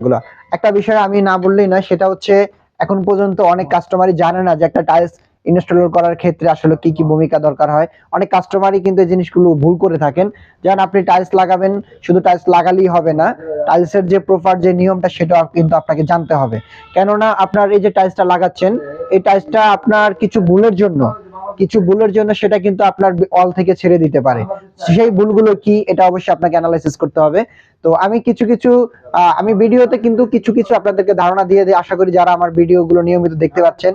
গুলা। একটা বিষয় আমি না বললেই না সেটা হচ্ছে এখন পর্যন্ত অনেক কাস্টমারই জানে না যে একটা টাইলস ইনস্টল করার ক্ষেত্রে আসলে কি কি ভূমিকা দরকার হয়। অনেক কাস্টমারই কিন্তু এই জিনিসগুলো ভুল করে থাকেন। যেমন আপনি টাইলস লাগাবেন, শুধু টাইলস লাগালেই হবে না টাইলসের যে প্রপার যে নিয়মটা সেটা কিন্তু আপনাকে জানতে হবে। কেননা আপনার এই যে টাইলসটা লাগাচ্ছেন, এই টাইলসটা আপনার কিছু ভুলের জন্য কিছু ভুলের জন্য সেটা কিন্তু আপনার অল থেকে ছেড়ে দিতে পারে। সেই ভুলগুলো কি, এটা অবশ্যই আপনাকে অ্যানালাইসিস করতে হবে। তো আমি কিছু কিছু আমি ভিডিওতে কিন্তু কিছু কিছু আপনাদেরকে ধারণা দিয়ে দিই। আশা করি যারা আমার ভিডিওগুলো নিয়মিত দেখতে পাচ্ছেন,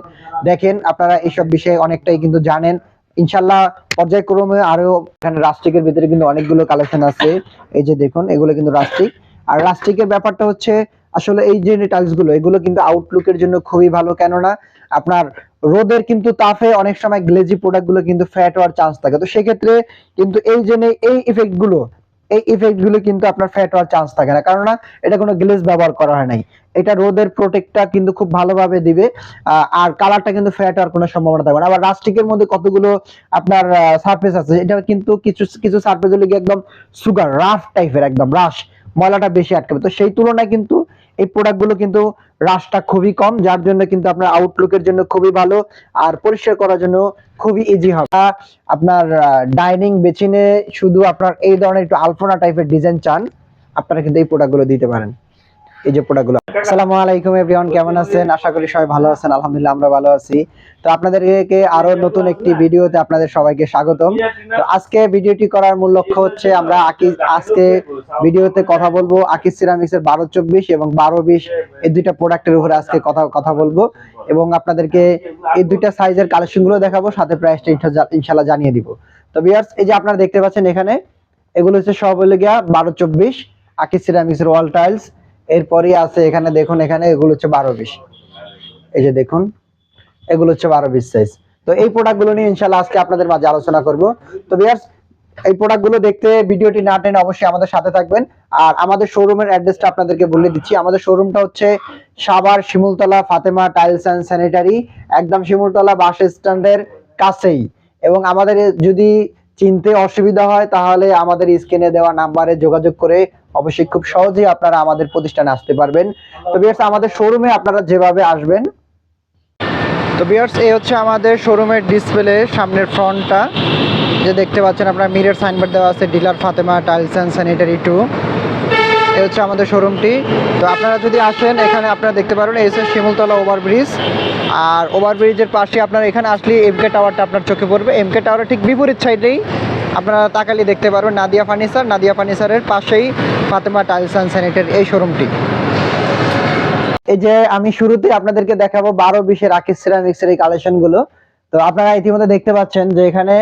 দেখেন আপনারা এইসব বিষয়ে অনেকটাই কিন্তু জানেন। ইনশাল্লাহ পর্যায়ক্রমে আরও এখানে রাস্টিকের ভিতরে কিন্তু অনেকগুলো কালেকশন আছে। এই যে দেখুন, এগুলো কিন্তু রাস্টিক আর রাস্টিকের ব্যাপারটা হচ্ছে, আসলে এই যে টাইলসগুলো, এগুলো কিন্তু আউটলুকের জন্য খুবই ভালো। কেননা আপনার রোদের কিন্তু তাপে অনেক সময় গ্লেজি প্রোডাক্টগুলো কিন্তু ফ্যাট হওয়ার চান্স থাকে। তো সেক্ষেত্রে কিন্তু এই যে নে- এই ইফেক্টগুলো, এই ইফেক্টগুলো কিন্তু আপনার ফ্যাট হওয়ার চান্স থাকে না। কারণ এটা কোনো গ্লেজ ব্যবহার করা হয় নাই। এটা রোদের প্রোটেক্টটা কিন্তু খুব ভালোভাবে দিবে আর কালারটা কিন্তু ফ্যাট হওয়ার কোনো সম্ভাবনা থাকবে না। আবার রাস্টিকের মধ্যে কতগুলো আপনার সারফেস আছে, এটা কিন্তু কিছু কিছু সারফেসগুলো কি একদম সুগার রাফ টাইপের একদম রাশ ময়লাটা বেশি আটকাবে। তো সেই তুলনায় কিন্তু এই প্রোডাক্টগুলো কিন্তু রাশটা খুবই কম, যার জন্য কিন্তু আপনার আউটলুকের জন্য খুবই ভালো আর পরিষ্কার করার জন্য খুবই ইজি হবে। আপনার ডাইনিং বেচিনে শুধু আপনার এই ধরনের একটু আলপনা টাইপের ডিজাইন চান, আপনারা কিন্তু এই প্রোডাক্টগুলো দিতে পারেন। এই যে প্রোডাক্টগুলো। আসসালামু আলাইকুম এভরিওয়ান কেমন আছেন? আশা করি সবাই ভালো আছেন, আলহামদুলিল্লাহ আমরা ভালো আছি। তো আপনাদেরকে আরও নতুন একটি ভিডিওতে আপনাদের সবাইকে স্বাগতম। তো আজকে ভিডিওটি করার মূল লক্ষ্য হচ্ছে আমরা আকি- আজকে ভিডিওতে কথা বলব আকিস সিরামিক্স এর বারো চব্বিশ এবং বারো বিশ এই দুইটা প্রোডাক্টের উপরে আজকে কথা কথা বলব। এবং আপনাদেরকে এই দুইটা সাইজের কালেকশনগুলো দেখাবো, সাথে প্রাইসটা ইনশাল্লাহ জানিয়ে দিব। তো বিয়ার্স এই যে আপনারা দেখতে পাচ্ছেন এখানে, এগুলো হচ্ছে সব হলো গিয়া বারো চব্বিশ আকিস সিরামিক্স এর ওয়াল টাইলস এরপরই আছে, এখানে দেখুন, এখানে এগুলো হচ্ছে বারো বিশ এই যে দেখুন, এগুলো হচ্ছে বারো বিশ সাইজ তো এই প্রোডাক্টগুলো নিয়ে ইনশাল্লাহ আজকে আপনাদের মাঝে আলোচনা করব। তো বিয়ার্স এই প্রোডাক্টগুলো দেখতে, ভিডিওটি না টেনে অবশ্যই আমাদের সাথে থাকবেন। আর আমাদের শোরুমের অ্যাড্রেসটা আপনাদেরকে বলে দিচ্ছি। আমাদের শোরুমটা হচ্ছে Savar Shimultala Fatema tiles and sanitary একদম শিমুলতলা বাস স্ট্যান্ডের কাছেই। এবং আমাদের যদি চিনতে অসুবিধা হয়, তাহলে আমাদের স্ক্রিনে দেওয়া নাম্বারে যোগাযোগ করে অবশ্যই খুব সহজেই আপনারা আমাদের প্রতিষ্ঠানে আসতে পারবেন। তো বিয়ার্স আমাদের শোরুমে আপনারা যেভাবে আসবেন, তো বিয়ার্স এই হচ্ছে আমাদের শোরুমের ডিসপ্লে সামনের ফ্রন্টটা যে দেখতে পাচ্ছেন আপনার মিরের সাইনবোর্ড দেওয়া আছে, dealer Fatema tiles and sanitary two এই হচ্ছে আমাদের শোরুমটি তো আপনারা যদি আসেন, এখানে আপনারা দেখতে পারেন এই হচ্ছে শিমুলতলা ওভারব্রিজ আর ওভারব্রিজের পাশে আপনার এখানে আসলে এম এমকে টাওয়ারটা আপনার চোখে পড়বে। এমকে টাওয়ারের ঠিক বিপরীত সাইডেই আপনারা তাকালি দেখতে পারবেন, নাদিয়া ফার্নিচার নাদিয়া ফার্নিচারের পাশেই ফাতেমা টাইলস অ্যান্ড স্যানিটারি এই শোরুমটি। এই যে আমি শুরুতে আপনাদেরকে দেখাবো বারো বিশের আকিস সিরামিক্স এর এই কালেকশনগুলো তো আপনারা ইতিমধ্যে দেখতে পাচ্ছেন যে এখানে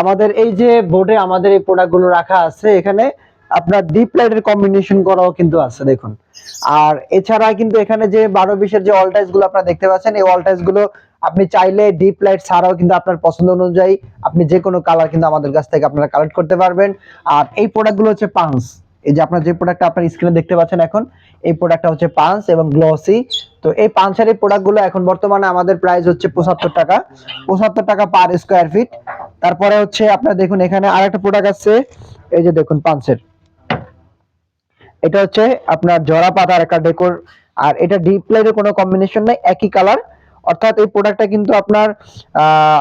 আমাদের এই যে বোর্ডে আমাদের এই প্রোডাক্টগুলো রাখা আছে, এখানে আপনার ডিপ লাইটের কম্বিনেশন করাও কিন্তু আছে, দেখুন। আর এছাড়া কিন্তু এখানে যে বারো বিশের যে অলটাইজগুলো আপনারা দেখতে পাচ্ছেন, এই অলটাইজগুলো আপনি চাইলে ডিপ লাইট ছাড়াও কিন্তু আপনার পছন্দ অনুযায়ী আপনি যে কোনো কালার কিন্তু আমাদের কাছ থেকে আপনারা কালেক্ট করতে পারবেন। আর এই প্রোডাক্টগুলো হচ্ছে পাঁচ এই যে আপনার যে প্রোডাক্টটা আপনার স্ক্রিনে দেখতে পাচ্ছেন এখন, এই প্রোডাক্টটা হচ্ছে পাঁচ এবং গ্লসি তো এই পাঁচের এই প্রোডাক্টগুলো এখন বর্তমানে আমাদের প্রাইস হচ্ছে পঁচাত্তর টাকা। পঁচাত্তর টাকা পার স্কোয়ার ফিট তারপরে হচ্ছে আপনার দেখুন, এখানে আরেকটা প্রোডাক্ট আছে। এই যে দেখুন পাঁচের এটা হচ্ছে আপনার জরা পাতার একটা ডেকোর আর এটা ডিপ লাইটের কোনো কম্বিনেশন নাই, একই কালার অর্থাৎ এই প্রোডাক্টটা কিন্তু আপনার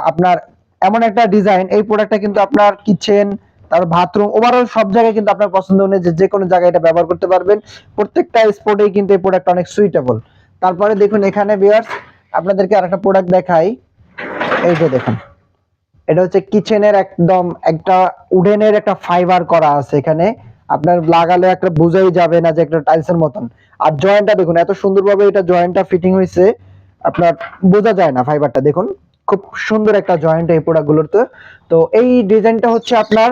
আপনার এমন একটা ডিজাইন এই প্রোডাক্টটা কিন্তু আপনার কিচেন তারপর বাথরুম ওভারঅল সব জায়গায় কিন্তু আপনার পছন্দ অনুযায়ী যে কোনো জায়গায় এটা ব্যবহার করতে পারবেন। প্রত্যেকটা স্পটেই কিন্তু এই প্রোডাক্ট অনেক সুইটেবল তারপরে দেখুন এখানে বিয়ার্স আপনাদেরকে আরেকটা প্রোডাক্ট দেখাই। এই যে দেখুন, এটা হচ্ছে কিচেনের একদম একটা উডেনের একটা ফাইবার করা আছে এখানে। আপনার লাগালে একটা বোঝাই যাবে না যে একটা টাইলসের মতন। আর জয়েন্টটা দেখুন, এত সুন্দরভাবে এটা জয়েন্টটা ফিটিং হয়েছে, আপনার বোঝা যায় না ফাইবারটা দেখুন, খুব সুন্দর একটা জয়েন্ট এই প্রোডাক্টগুলোর তো তো এই ডিজাইনটা হচ্ছে আপনার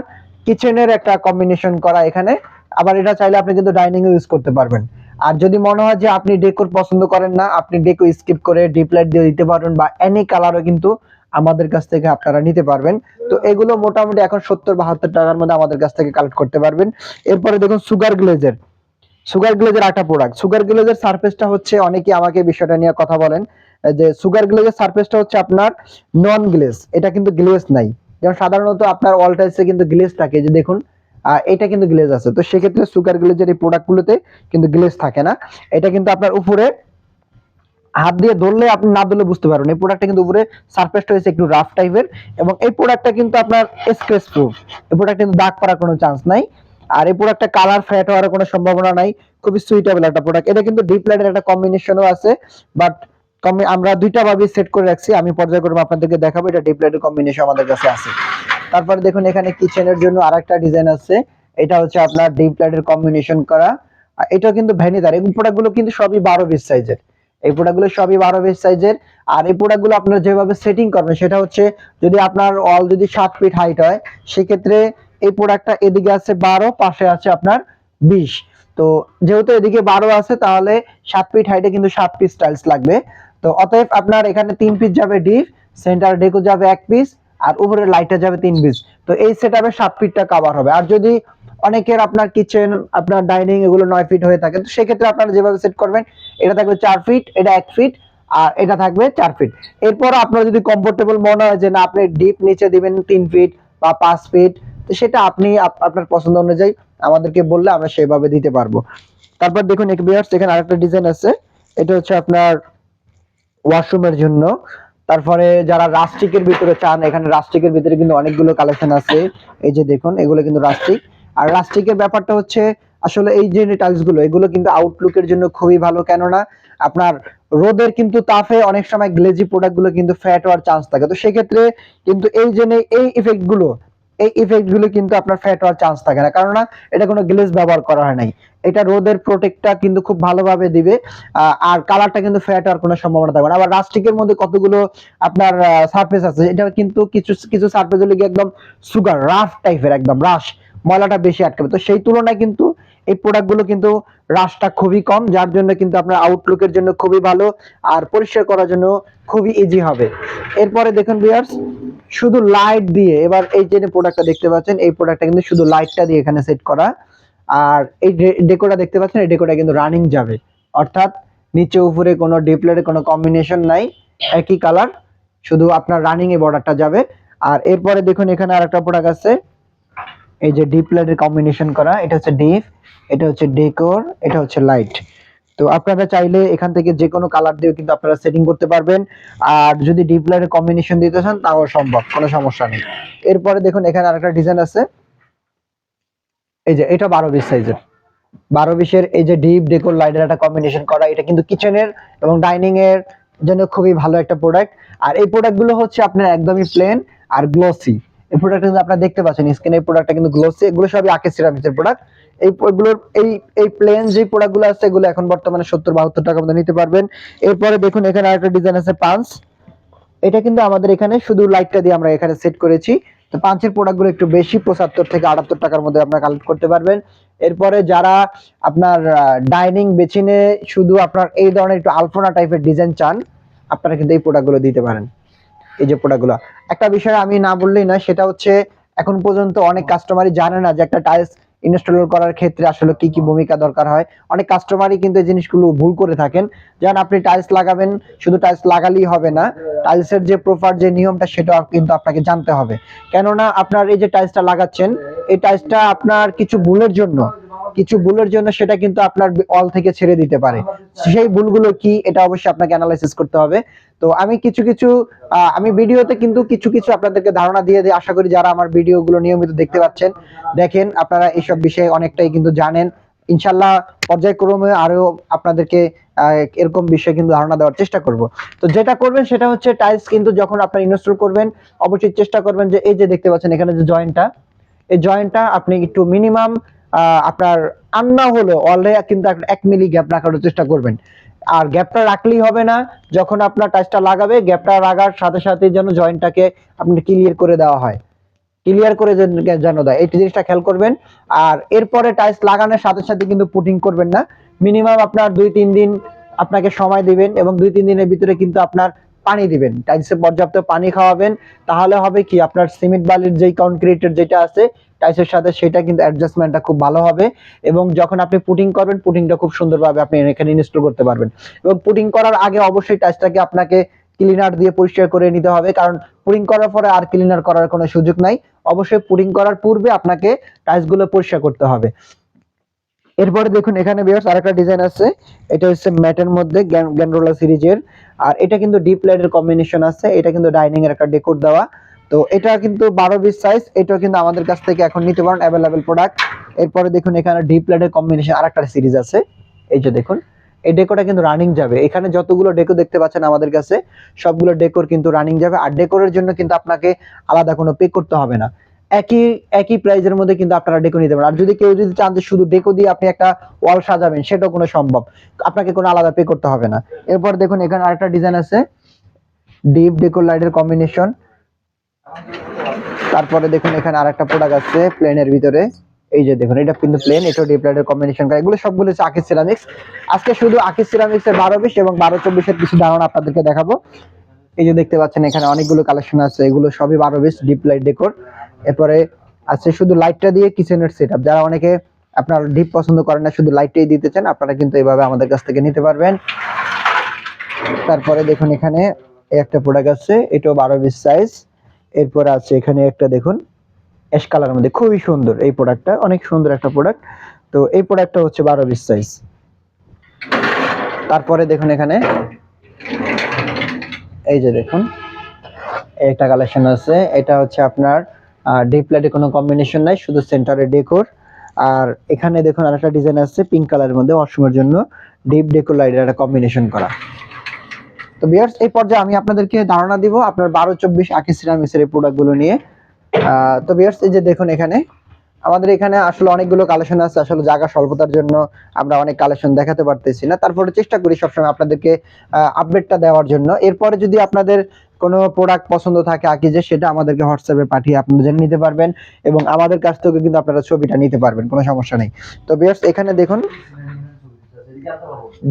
কিচেনের একটা কম্বিনেশন করা এখানে। আবার এটা চাইলে আপনি কিন্তু ডাইনিং ইউজ করতে পারবেন। আর যদি মনে হয় যে আপনি ডেকোর পছন্দ করেন না, আপনি ডেকো স্কিপ করে ডিপ লাইট দিয়ে দিতে পারবেন বা এনি কালারও কিন্তু আমাদের কাছ থেকে আপনারা নিতে পারবেন। তো এগুলো মোটামুটি এখন সত্তর বাহাত্তর টাকার মধ্যে আমাদের কাছ থেকে কালেক্ট করতে পারবেন। এরপরে দেখুন সুগার গ্লেজের সুগার গ্লেজের একটা প্রোডাক্ট সুগার গ্লেজের সারফেসটা হচ্ছে, অনেকে আমাকে বিষয়টা নিয়ে কথা বলেন, যে সুগার গ্লেজের সারফেসটা হচ্ছে আপনার নন গ্লেজ এটা কিন্তু গ্লেজ নাই। যেমন সাধারণত আপনার অল টাইলসে কিন্তু গ্লেজ থাকে যে দেখুন এটা কিন্তু গ্লেজ আছে। তো সেক্ষেত্রে সুগার গ্লেজের এই প্রোডাক্টগুলোতে কিন্তু গ্লেজ থাকে না। এটা কিন্তু আপনার উপরে হাত দিয়ে ধরলে আপনি না ধরলে বুঝতে পারবেন এই প্রোডাক্টটা কিন্তু উপরে সারফেসটা হয়েছে একটু রাফ টাইপের এবং এই প্রোডাক্টটা কিন্তু আপনার স্ক্রেচ প্রুফ এই প্রোডাক্ট কিন্তু দাগ পড়ার কোনো চান্স নাই। আর এই প্রোডাক্টটা কালার ফ্যাট হওয়ার কোনো সম্ভাবনা নাই। খুবই সুইটেবল একটা প্রোডাক্ট এটা কিন্তু ডিপ লাইটের একটা কম্বিনেশনও আছে বাট আমরা দুইটা ভাবে সেট করে রাখছি, আমি পর্যায়ক্রমে আপনাদেরকে দেখাবো, এটা ডিপ লাইটের কম্বিনেশন আমাদের কাছে আছে। তারপরে দেখুন, এখানে কিচেনের জন্য আরেকটা ডিজাইন আছে, এটা হচ্ছে আপনার ডিপ লাইটের কম্বিনেশন করা। এটা কিন্তু ভ্যানিদার এই প্রোডাক্টগুলো কিন্তু সবই বারো বিশ সাইজের এই প্রোডাক্টগুলো সবই বারো বিশ সাইজের আর এই প্রোডাক্টগুলো আপনার যেভাবে সেটিং করবেন, সেটা হচ্ছে যদি আপনার অল যদি সাত ফিট হাইট হয়, সেক্ষেত্রে এই প্রোডাক্টটা এদিকে আছে বারো, পাশে আছে আপনার বিশ। তো যেহেতু এদিকে বারো আছে, তাহলে সাত ফিট হাইটে কিন্তু সাত পিস টাইলস লাগবে। তো অতএব আপনার এখানে তিন পিস যাবে ডিপ সেন্টার ডেকো যাবে এক পিস আর উপরে লাইটটা যাবে তিন পিস তো এই সেট আপে সাত ফিটটা কাভার হবে। আর যদি অনেকের আপনার কিচেন আপনার ডাইনিং এগুলো নয় ফিট হয়ে থাকে, তো সেক্ষেত্রে আপনারা যেভাবে সেট করবেন, এটা থাকবে চার ফিট এটা এক ফিট আর এটা থাকবে চার ফিট এরপর আপনার যদি কমফোর্টেবল মনে হয় যে না, আপনি ডিপ নিচে দিবেন তিন ফিট বা পাঁচ ফিট তো সেটা আপনি আপ- আপনার পছন্দ অনুযায়ী আমাদেরকে বললে আমরা সেভাবে দিতে পারব। তারপর দেখুন এক বিয়ার্স এখানে আরেকটা ডিজাইন আছে। এটা হচ্ছে আপনার ওয়াশরুমের জন্য। তারপরে যারা রাস্টিকের ভিতরে চান, এখানে রাস্টিকের ভিতরে কিন্তু অনেকগুলো কালেকশন আছে। এই যে দেখুন, এগুলো কিন্তু রাস্টিক। আর রাস্টিকের ব্যাপারটা হচ্ছে, আসলে এই যে টাইলসগুলো, এগুলো কিন্তু আউটলুকের জন্য খুবই ভালো। কেননা, আপনার রোদের কিন্তু তাপে অনেক সময় গ্লেজি প্রোডাক্টগুলো কিন্তু ফ্যাট হওয়ার চান্স থাকে। তো সেক্ষেত্রে কিন্তু এই যে এই ইফেক্টগুলো এই ইফেক্টগুলো কিন্তু আপনার ফ্যাট হওয়ার চান্স থাকে না। কারণ না এটা কোনো গ্লেজ ব্যবহার করা হয় নাই। এটা রোদের প্রোটেক্টটা কিন্তু খুব ভালোভাবে দিবে আর কালারটা কিন্তু ফ্যাট হওয়ার কোনো সম্ভাবনা থাকবে না। আবার রাস্টিকের মধ্যে কতগুলো আপনার সারফেস আছে, এটা কিন্তু কিছু কিছু সারফেস হলে একদম সুগার রাফ টাইপের একদম রাশ ময়লাটা বেশি আটকাবে। তো সেই তুলনায় কিন্তু এই প্রোডাক্টগুলো কিন্তু রাশটা খুবই কম, যার জন্য কিন্তু আপনার আউটলুকের জন্য খুবই ভালো, আর পরিষ্কার করার জন্য খুবই ইজি হবে। এরপরে দেখুন ভিউয়ার্স শুধু লাইট দিয়ে, এবার এই যে প্রোডাক্টটা দেখতে পাচ্ছেন, এই প্রোডাক্টটা কিন্তু শুধু লাইটটা দিয়ে এখানে সেট করা। আর এই ডেকোটা দেখতে পাচ্ছেন, এই ডেকোটা কিন্তু রানিং যাবে। অর্থাৎ নিচে উপরে কোনো ডিপ্লেটের কোনো কম্বিনেশন নাই, একই কালার শুধু আপনার রানিং এ বর্ডারটা যাবে। আর এরপরে দেখুন, এখানে আর একটা প্রোডাক্ট আছে। এই যে ডিপ কম্বিনেশন করা, এটা হচ্ছে ডিপ এটা হচ্ছে ডেকোর এটা হচ্ছে লাইট তো আপনারা চাইলে এখান থেকে যে কোনো কালার দিয়েও কিন্তু আপনারা সেটিং করতে পারবেন। আর যদি ডিপ লাইটের কম্বিনেশন দিতে চান, তাও সম্ভব, কোনো সমস্যা নেই। এরপরে দেখুন, এখানে আরেকটা ডিজাইন আছে। এই যে, এটা বারো বিশ সাইজের বারো বিশের এই যে ডিপ ডেকোর লাইটের একটা কম্বিনেশন করা, এটা কিন্তু কিচেনের এবং ডাইনিং এর জন্য খুবই ভালো একটা প্রোডাক্ট আর এই প্রোডাক্টগুলো হচ্ছে আপনার একদমই প্লেন আর গ্লোসি এই প্রোডাক্ট কিন্তু আপনারা দেখতে পাচ্ছেন স্ক্রিনে এই প্রোডাক্টটা কিন্তু গ্লোসি এগুলো সবই আকে সিরামিক্সের প্রোডাক্ট এই এগুলোর এই এই প্লেন যে প্রোডাক্টগুলো আছে, এগুলো এখন বর্তমানে সত্তর, বাহাত্তর টাকা মধ্যে নিতে পারবেন। এরপরে দেখুন, এখানে আরেকটা ডিজাইন আছে পাঁচ এটা কিন্তু আমাদের এখানে শুধু লাইটটা দিয়ে আমরা এখানে সেট করেছি। তো পাঁচের প্রোডাক্টগুলো একটু বেশি পঁচাত্তর থেকে আটাত্তর টাকার মধ্যে আপনারা কালেক্ট করতে পারবেন। এরপরে যারা আপনার ডাইনিং বেছে নিয়ে শুধু আপনার এই ধরনের একটু আলফোনা টাইপের ডিজাইন চান, আপনারা কিন্তু এই প্রোডাক্টগুলো দিতে পারেন। এই যে প্রোডাক্টগুলো। একটা বিষয় আমি না বললেই না সেটা হচ্ছে এখন পর্যন্ত অনেক কাস্টমারই জানে না যে একটা টাইলস ইনস্টল করার ক্ষেত্রে আসলে কি কি ভূমিকা দরকার হয়? অনেক কাস্টমারই কিন্তু এই জিনিসগুলো ভুল করে থাকেন। যেমন আপনি টাইলস লাগাবেন, শুধু টাইলস লাগালেই হবে না টাইলসের যে প্রপার যে নিয়মটা সেটা কিন্তু আপনাকে জানতে হবে। কেননা আপনার এই যে টাইলসটা লাগাচ্ছেন, এই টাইলসটা আপনার কিছু ভুলের জন্য কিছু ভুলের জন্য সেটা কিন্তু আপনার অল থেকে ছেড়ে দিতে পারে। সেই ভুলগুলো কি, এটা অবশ্যই আপনাকে অ্যানালাইসিস করতে হবে। তো আমি কিছু কিছু আমি ভিডিওতে কিন্তু কিছু কিছু আপনাদেরকে ধারণা দিয়ে দিই। আশা করি যারা আমার ভিডিওগুলো নিয়মিত দেখতে পাচ্ছেন, দেখেন আপনারা এইসব বিষয়ে অনেকটাই কিন্তু জানেন। ইনশাল্লাহ পর্যায়ক্রমে আরও আপনাদেরকে এরকম বিষয়ে কিন্তু ধারণা দেওয়ার চেষ্টা করব। তো যেটা করবেন সেটা হচ্ছে টাইলস কিন্তু যখন আপনার ইনস্টল করবেন, অবশ্যই চেষ্টা করবেন যে এই যে দেখতে পাচ্ছেন এখানে যে জয়েন্টটা এই জয়েন্টটা আপনি একটু মিনিমাম আপনার আন্না হলো অলরেডি কিন্তু এক মিলি গ্যাপ রাখার চেষ্টা করবেন। আর গ্যাপটা রাখলেই হবে না, যখন আপনার টাচটা লাগাবে গ্যাপটা লাগার সাথে সাথে যেন জয়েন্টটাকে আপনি ক্লিয়ার করে দেওয়া হয়। ক্লিয়ার করে যেন- দেয়। এই জিনিসটা খেয়াল করবেন। আর এরপরে টাইলস লাগানোর সাথে সাথে কিন্তু পুটিং করবেন না। মিনিমাম আপনার দুই, তিন দিন আপনাকে সময় দিবেন এবং দুই, তিন দিনের ভিতরে কিন্তু আপনার পানি দিবেন। টাইলসে পর্যাপ্ত পানি খাওয়াবেন। তাহলে হবে কি? আপনার সিমেন্ট বালির যেই কনক্রিটের যেটা আছে টাইলসের সাথে সেটা কিন্তু অ্যাডজাস্টমেন্টটা খুব ভালো হবে এবং যখন আপনি পুটিং করবেন পুটিংটা খুব সুন্দরভাবে আপনি এখানে ইনস্টল করতে পারবেন। এবং পুটিং করার আগে অবশ্যই টাইসটাকে আপনাকে ক্লিনার দিয়ে পরিষ্কার করে নিতে হবে, কারণ পুরিং করার পরে আর ক্লিনার করার কোনো সুযোগ নাই। অবশ্যই পুরিং করার পূর্বে আপনাকে টাইলসগুলো পরিষ্কার করতে হবে। এরপরে দেখুন, এখানে বিয়ার্স আরেকটা ডিজাইন আছে। এটা হচ্ছে ম্যাটের মধ্যে গ্যান্ড্রোলা সিরিজের। আর এটা কিন্তু ডিপ লাইটের কম্বিনেশন আছে। এটা কিন্তু ডাইনিং এর একটা ডেকোর দেওয়া। তো এটা কিন্তু বারো বিশ সাইজ এটাও কিন্তু আমাদের কাছ থেকে এখন নিতে পারেন অ্যাভেলেবেল প্রোডাক্ট এরপরে দেখুন এখানে লাইটের কম্বিনেশন আরেকটা সিরিজ আছে। এই যে দেখুন, এই ডেকোটা কিন্তু রানিং যাবে। এখানে যতগুলো ডেকো দেখতে পাচ্ছেন আমাদের কাছে, সবগুলো ডেকোর কিন্তু রানিং যাবে। আর ডেকোরের জন্য কিন্তু আপনাকে আলাদা কোনো পে করতে হবে না। একই একই প্রাইজের মধ্যে কিন্তু আপনারা ডেকো নিতে পারেন। আর যদি কেউ যদি চান যে শুধু ডেকো দিয়ে আপনি একটা ওয়াল সাজাবেন, সেটাও কোনো সম্ভব। আপনাকে কোনো আলাদা পে করতে হবে না। এরপর দেখুন এখানে আরেকটা ডিজাইন আছে। ডিপ ডেকোর লাইটের কম্বিনেশন তারপরে দেখুন, এখানে আরেকটা প্রোডাক্ট আছে প্লেনের ভিতরে। এই যে দেখুন, এটা কিন্তু প্লেন এটা ডিপ লাইটের কম্বিনেশন করা এগুলো সবগুলো হচ্ছে আকিস সিরামিক্স আজকে শুধু আকিস সিরামিক্স এর বারো বিশ এবং বারো চব্বিশের কিছু ধারণা আপনাদেরকে দেখাবো। এই যে দেখতে পাচ্ছেন, এখানে অনেকগুলো কালেকশন আছে। এগুলো সবই বারো বিশ ডিপ লাইট ডেকোর এরপরে আছে শুধু লাইটটা দিয়ে কিচেনের সেট আপ যারা অনেকে আপনার ডিপ পছন্দ করেন না, শুধু লাইটটাই দিতে চান, আপনারা কিন্তু এইভাবে আমাদের কাছ থেকে নিতে পারবেন। তারপরে দেখুন, এখানে একটা প্রোডাক্ট আছে, এটাও বারো বিশ সাইজ এরপরে আছে এখানে একটা দেখুন অ্যাশ কালারের মধ্যে খুবই সুন্দর এই প্রোডাক্টটা অনেক সুন্দর একটা প্রোডাক্ট তো এই প্রোডাক্টটা হচ্ছে বারো বিশ সাইজ তারপরে দেখুন এখানে, এই যে দেখুন, একটা কালেকশন আছে। এটা হচ্ছে আপনার ডিপ লাইটে কোনো কম্বিনেশন নাই, শুধু সেন্টারে ডেকোর আর এখানে দেখুন আরেকটা ডিজাইন আছে পিঙ্ক কালারের মধ্যে অসমের জন্য ডিপ ডেকোর লাইটের একটা কম্বিনেশন করা। তো বিয়ার্স এই পর্যায়ে আমি আপনাদেরকে ধারণা দিব আপনার বারো, চব্বিশ আকি সিরামিক্সের এই প্রোডাক্টগুলো নিয়ে। তো বিয়ার্স এই যে দেখুন এখানে, আমাদের এখানে আসলে অনেকগুলো কালেকশন আছে। আসলে জায়গা স্বল্পতার জন্য আমরা অনেক কালেকশন দেখাতে পারতেছি না। তারপরে চেষ্টা করি সবসময় আপনাদেরকে আপডেটটা দেওয়ার জন্য। এরপরে যদি আপনাদের কোনো প্রোডাক্ট পছন্দ থাকে আঁকি যে, সেটা আমাদেরকে হোয়াটসঅ্যাপে পাঠিয়ে আপনারা জেনে নিতে পারবেন এবং আমাদের কাছ থেকে কিন্তু আপনারা ছবিটা নিতে পারবেন, কোনো সমস্যা নেই। তো বিয়ার্স এখানে দেখুন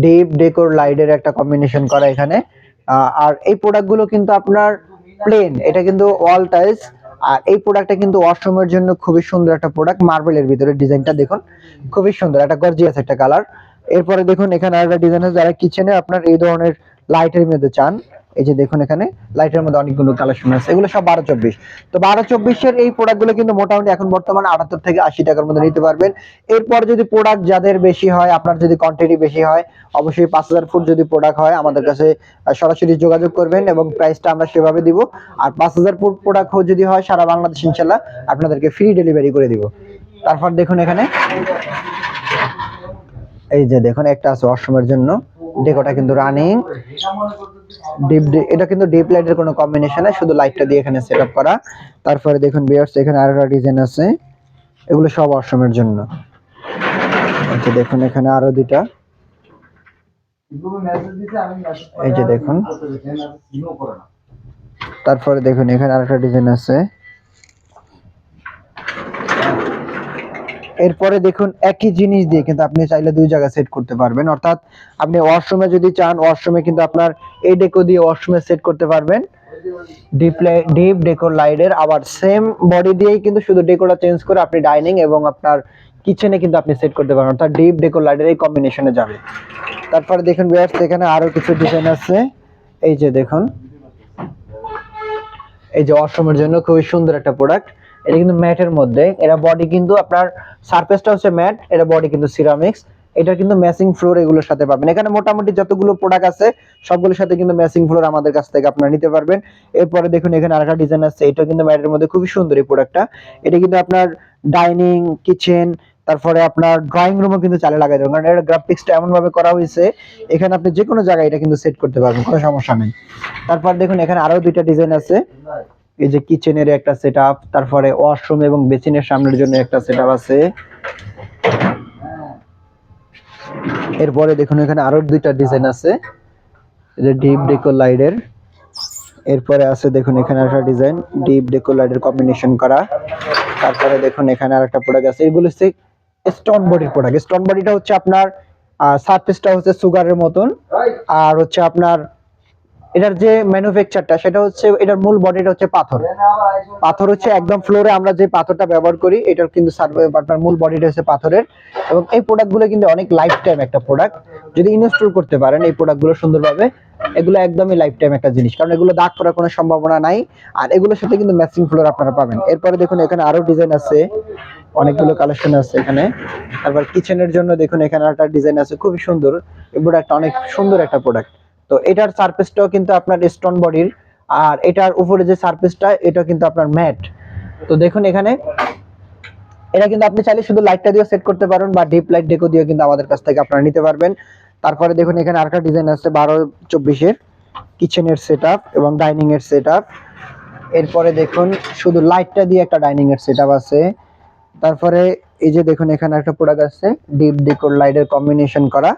ডিপ ডেকোর লাইটের একটা কম্বিনেশন করা এখানে। আর এই প্রোডাক্টগুলো কিন্তু আপনার প্লেন এটা কিন্তু ওয়াল টাইলস আর এই প্রোডাক্টটা কিন্তু ওয়াশরুমের জন্য খুবই সুন্দর একটা প্রোডাক্ট মার্বেলের ভিতরে ডিজাইনটা দেখুন, খুবই সুন্দর, একটা গর্জিয়াস একটা কালার এরপরে দেখুন, এখানে আরেকটা ডিজাইন আছে, যারা কিচেনে আপনার এই ধরনের লাইটের মধ্যে চান এই যে দেখুন এখানে লাইটের মধ্যে অনেকগুলো কালেকশন আছে। এগুলো সব বারো চব্বিশ। তো বারো চব্বিশের এই প্রোডাক্টগুলো কিন্তু মোটামুটি এখন বর্তমানে আটাত্তর থেকে আশি টাকার মধ্যে নিতে পারবেন। এরপর যদি প্রোডাক্ট যাদের বেশি হয়, আপনার যদি কোয়ান্টিটি বেশি হয়, অবশ্যই পাঁচ হাজার ফুট যদি প্রোডাক্ট হয়, আমাদের কাছে সরাসরি যোগাযোগ করবেন এবং প্রাইসটা আমরা সেভাবে দিব। আর পাঁচ হাজার ফুট প্রোডাক্ট যদি হয়, সারা বাংলাদেশ ইনশাল্লাহ আপনাদেরকে ফ্রি ডেলিভারি করে দিব। তারপর দেখুন এখানে, এই যে দেখুন, একটা আছে ওয়াশরুমের জন্য। ডেকোটা কিন্তু রানিং ডিপ এটা কিন্তু ডিপ লাইটের কোনো কম্বিনেশন নাই, শুধু লাইটটা দিয়ে এখানে সেট করা। তারপরে দেখুন বিয়ার্স এখানে আরেকটা ডিজাইন আছে। এগুলো সব অসমের জন্য। আচ্ছা দেখুন, এখানে আরও দুটা এই যে দেখুন। তারপরে দেখুন, এখানে আরেকটা ডিজাইন আছে। এরপরে দেখুন, একই জিনিস দিয়ে কিন্তু আপনি চাইলে দুই জায়গায় সেট করতে পারবেন। অর্থাৎ আপনি ওয়াশরুমে যদি চান ওয়াশরুমে কিন্তু আপনার এই ডেকো দিয়ে ওয়াশরুমে সেট করতে পারবেন। ডিপ ডিপ ডেকোর লাইটের আবার সেম বডি দিয়েই কিন্তু শুধু ডেকোটা চেঞ্জ করে আপনি ডাইনিং এবং আপনার কিচেনে কিন্তু আপনি সেট করতে পারবেন। অর্থাৎ ডিপ ডেকোর লাইটের এই কম্বিনেশনে যাবে। তারপরে দেখুন বিয়ার্স এখানে আরও কিছু ডিজাইন আছে। এই যে দেখুন, এই যে ওয়াশরুমের জন্য খুবই সুন্দর একটা প্রোডাক্ট এটা কিন্তু ম্যাটের মধ্যে। এটা বডি কিন্তু আপনার সারফেসটা হচ্ছে ম্যাট এটা বডি কিন্তু সিরামিক্স এটা কিন্তু ম্যাচিং ফ্লোর এগুলোর সাথে পাবেন। এখানে মোটামুটি যতগুলো প্রোডাক্ট আছে, সবগুলোর সাথে কিন্তু ম্যাচিং ফ্লোর আমাদের কাছ থেকে আপনারা নিতে পারবেন। এরপরে দেখুন, এখানে আরেকটা ডিজাইন আছে। এটা কিন্তু ম্যাটের মধ্যে খুবই সুন্দর এই প্রোডাক্টটা এটা কিন্তু আপনার ডাইনিং কিচেন তারপরে আপনার ড্রয়িং রুমও কিন্তু চালে লাগাই দেবেন। কারণ এটা গ্রাফিক্সটা এমন ভাবে করা হয়েছে, এখানে আপনি যে কোনো জায়গায় এটা কিন্তু সেট করতে পারবেন, কোনো সমস্যা নেই। তারপর দেখুন, এখানে আরও দুইটা ডিজাইন আছে। এই যে কিচেনের একটা সেটআপ তারপরে ওয়াশরুম এবং বেসিনের সামনের জন্য একটা সেটআপ আছে। এরপরে দেখুন এখানে আরও দুইটা ডিজাইন আছে। যে ডিপ ডেকো লাইটের এরপরে আছে দেখুন এখানে একটা ডিজাইন ডিপ ডেকো লাইটের কম্বিনেশন করা। তারপরে দেখুন এখানে আরেকটা প্রোডাক্ট আছে, এগুলো হচ্ছে স্টোন বডির প্রোডাক্ট স্টোন বডিটা হচ্ছে আপনার সারফেসটা হচ্ছে সুগারের মতন। আর হচ্ছে আপনার এটার যে ম্যানুফ্যাকচারটা সেটা হচ্ছে, এটার মূল বডিটা হচ্ছে পাথর। পাথর হচ্ছে একদম ফ্লোরে আমরা যে পাথরটা ব্যবহার করি, এটার কিন্তু আপনার মূল বডিটা হচ্ছে পাথরের। এবং এই প্রোডাক্টগুলো কিন্তু অনেক লাইফ টাইম একটা প্রোডাক্ট যদি ইনস্টল করতে পারেন, এই প্রোডাক্টগুলো সুন্দরভাবে, এগুলো একদমই লাইফ টাইম একটা জিনিস। কারণ এগুলো দাগ করার কোনো সম্ভাবনা নাই। আর এগুলোর সাথে কিন্তু ম্যাচিং ফ্লোর আপনারা পাবেন। এরপরে দেখুন, এখানে আরও ডিজাইন আছে। অনেকগুলো কালেকশন আছে এখানে। তারপর কিচেনের জন্য দেখুন, এখানে একটা ডিজাইন আছে। খুবই সুন্দর। এই প্রোডাক্টটা অনেক সুন্দর একটা প্রোডাক্ট তো এটার সারফেসটাও কিন্তু আপনার স্টোন বডির আর এটার উপরে যে সারফেসটা এটা কিন্তু আপনার ম্যাট তো দেখুন এখানে, এটা কিন্তু আপনি চাইলে শুধু লাইটটা দিয়ে সেট করতে পারেন বা ডিপ লাইট ডেকো দিয়ে কিন্তু আমাদের কাছ থেকে আপনারা নিতে পারবেন। তারপরে দেখুন এখানে আরেকটা ডিজাইন আছে, বারো চব্বিশের কিচেনের সেট এবং ডাইনিং এর সেট এরপরে দেখুন শুধু লাইটটা দিয়ে একটা ডাইনিং এর সেট আছে। তারপরে এই যে দেখুন এখানে একটা প্রোডাক্ট আছে ডিপ ডেকোর লাইটের কম্বিনেশন করা।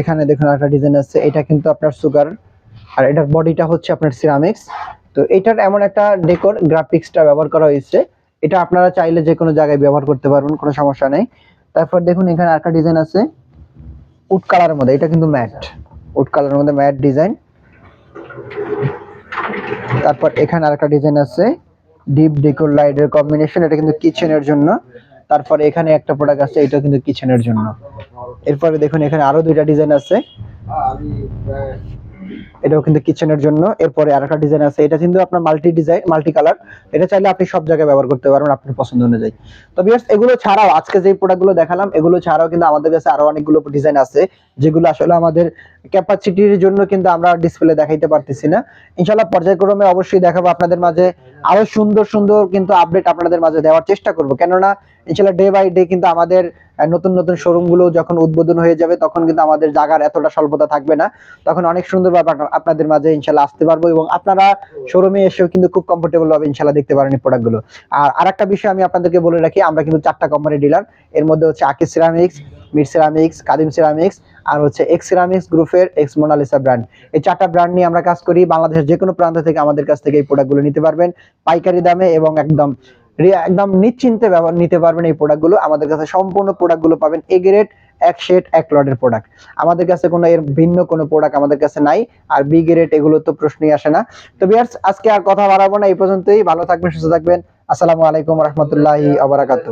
এখানে দেখুন একটা ডিজাইন আছে, এটা কিন্তু আপনার সুগার আর এটার বডিটা হচ্ছে আপনার সিরামিক্স তো এটার এমন একটা ডেকোর গ্রাফিক্সটা ব্যবহার করা হয়েছে। এটা আপনারা চাইলে যে কোনো জায়গায় ব্যবহার করতে পারবেন, কোনো সমস্যা নেই। তারপর দেখুন এখানে আরেকটা ডিজাইন আছে উড কালারের মধ্যে, এটা কিন্তু ম্যাট উড কালারের মধ্যে ম্যাট ডিজাইন তারপর এখানে আরেকটা ডিজাইন আছে ডিপ ডেকোর লাইটের কম্বিনেশন এটা কিন্তু কিচেনের জন্য। তারপরে এখানে একটা প্রোডাক্ট আছে এটা কিন্তু কিচেনের জন্য। এরপরে দেখুন, এখানে আরও দুইটা ডিজাইন আছে। এটাও কিন্তু কিচেনের জন্য। এরপরে আরেকটা ডিজাইন আছে, এটা কিন্তু আপনার মাল্টি ডিজাইন মাল্টি কালার এটা চাইলে আপনি সব জায়গায় ব্যবহার করতে পারবেন, আপনার পছন্দ অনুযায়ী। তো ভিউয়ার্স এগুলো ছাড়াও আজকে যে প্রোডাক্টগুলো দেখালাম, এগুলো ছাড়াও কিন্তু আমাদের কাছে আরও অনেকগুলো ডিজাইন আছে, যেগুলো আসলে আমাদের ক্যাপাসিটির জন্য কিন্তু আমরা ডিসপ্লে দেখাইতে পারতেছি না। ইনশাআল্লাহ পর্যায়ক্রমে অবশ্যই দেখাবো আপনাদের মাঝে। আরও সুন্দর সুন্দর কিন্তু আপডেট আপনাদের মাঝে দেওয়ার চেষ্টা করব। কেননা ইনশাআল্লাহ ডে বাই ডে কিন্তু আমাদের নতুন নতুন শোরুমগুলো যখন উদ্বোধন হয়ে যাবে, তখন কিন্তু আমাদের জায়গার এতটা স্বল্পতা থাকবে না। তখন অনেক সুন্দরভাবে আপনা- আপনাদের মাঝে ইনশাল্লাহ আসতে পারব এবং আপনারা শোরুমে এসেও কিন্তু খুব কমফোর্টেবল ভাবে ইনশাল্লাহ দেখতে পারেন এই প্রোডাক্টগুলো আর আরেকটা বিষয় আমি আপনাদেরকে বলে রাখি, আমরা কিন্তু চারটা কোম্পানি ডিলার এর মধ্যে হচ্ছে আকিস সিরামিক্স মিড সিরামিক্স কাদিম সিরামিক্স আর হচ্ছে এক্স সিরামিক্স গ্রুপের এক্স মোনালিসা ব্র্যান্ড এই চারটা ব্র্যান্ড নিয়ে আমরা কাজ করি। বাংলাদেশের যে কোনো প্রান্ত থেকে আমাদের কাছ থেকে এই প্রোডাক্টগুলো নিতে পারবেন। পাইকারি দামে এবং একদম একদম নিশ্চিন্তে ব্যবহার, নিতে পারবেন এই প্রোডাক্টগুলো আমাদের কাছে সম্পূর্ণ প্রোডাক্টগুলো পাবেন এ গ্রেড এক শেড এক লটের প্রোডাক্ট আমাদের কাছে কোনো এর ভিন্ন কোনো প্রোডাক্ট আমাদের কাছে নাই। আর বি গ্রেড এগুলো তো প্রশ্নই আসে না। তো বিয়ার্স আজকে আর কথা বাড়াবো না। এই পর্যন্তই। ভালো থাকবেন, সুস্থ থাকবেন। আসসালামু আলাইকুম রহমতুল্লাহি আবরাকাতু